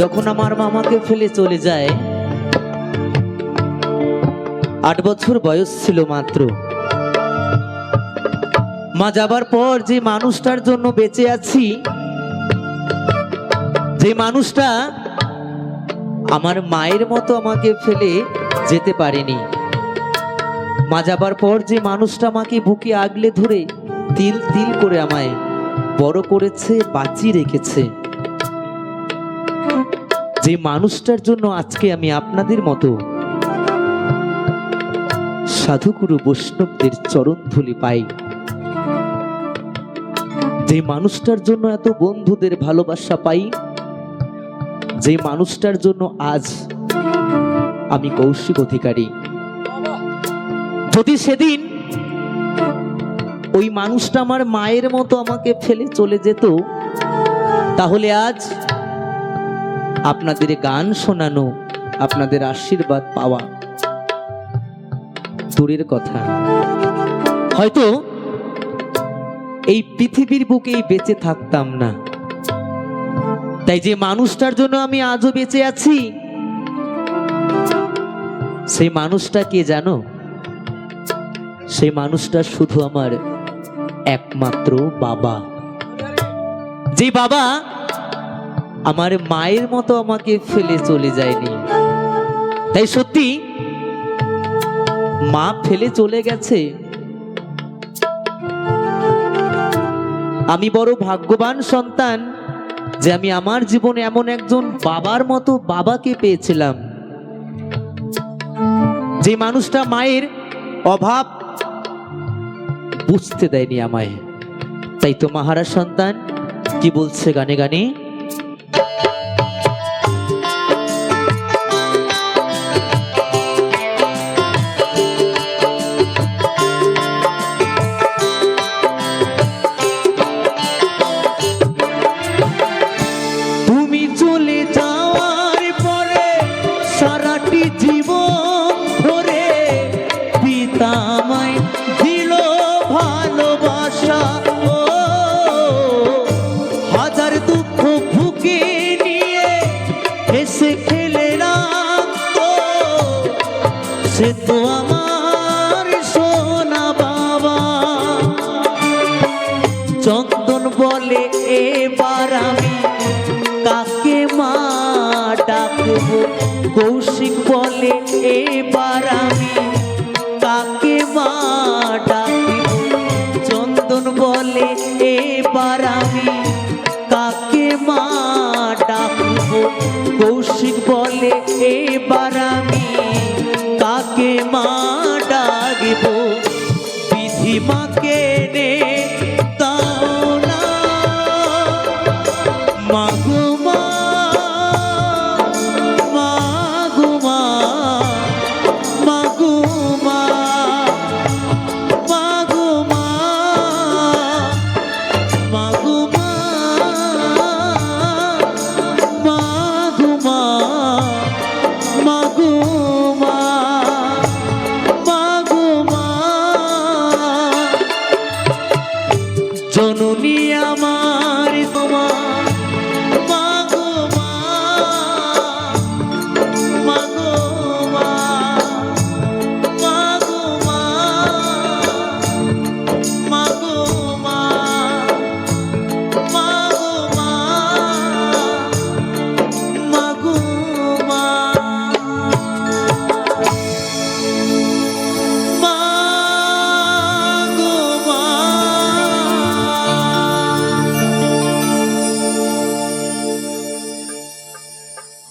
যখন আমার মামাকে ফেলে চলে যায়, আট বছর বয়স ছিল মাত্র। মা যাবার পর যে মানুষটার জন্য বেঁচে আছি, যে মানুষটা আমার মায়ের মতো আমাকে ফেলে যেতে পারেনি। মা যাবার পর যে মানুষটা আমাকে বুকে আগলে ধরে তিল তিল করে আমায় বড় করেছে, বাঁচিয়ে রেখেছে। যে মানুষটার জন্য আজকে আমি আপনাদের মতো সাধুগুরু বৈষ্ণবদের চরণ ধুলি পাই, যে মানুষটার জন্য এত বন্ধুদের ভালোবাসা পাই, যে মানুষটার জন্য আজ আমি কৌশিক অধিকারী। যদি সেদিন ওই মানুষটা আমার মায়ের মতো আমাকে ফেলে চলে যেত, তাহলে আজ আপনাদের গান শোনানো, আপনাদের আশীর্বাদ পাওয়া দূরের কথা। হয়তো এই পৃথিবীর বুকেই বেঁচে থাকতাম না। তাই যে মানুষটার জন্য আমি আজও বেঁচে আছি, সেই মানুষটা কে জানো? সেই মানুষটা শুধু আমার একমাত্র বাবা। যে বাবা আমার মায়ের মতো আমাকে ফেলে চলে যায়নি। তাই সত্যি, মা ফেলে চলে গেছে। আমি বড় ভাগ্যবান সন্তান যে আমি আমার জীবনে এমন একজন বাবার মতো বাবাকে পেয়েছিলাম। যে মানুষটা মায়ের অভাব বুঝতে দেয়নি আমায়। তাই তো মাহারা সন্তান, কি বলছে গানে গানে? আমায় দিল ভালোবাসা। ও, হাজার দুঃখ ভুকে নিয়ে খেলে রাখতো সে তো আমার সোনা বাবা। চন্দন বলে, এবার আমি কাকে মা ডাকবো? কৌশিক বলে, এবার আমি কাকে মা ডাকবো। চন্দন বলে, এবার আমি কাকে মা ডাকবো? কৌশিক বলে, এবার আমি কাকে মা ডাকবো? বিধি মাকে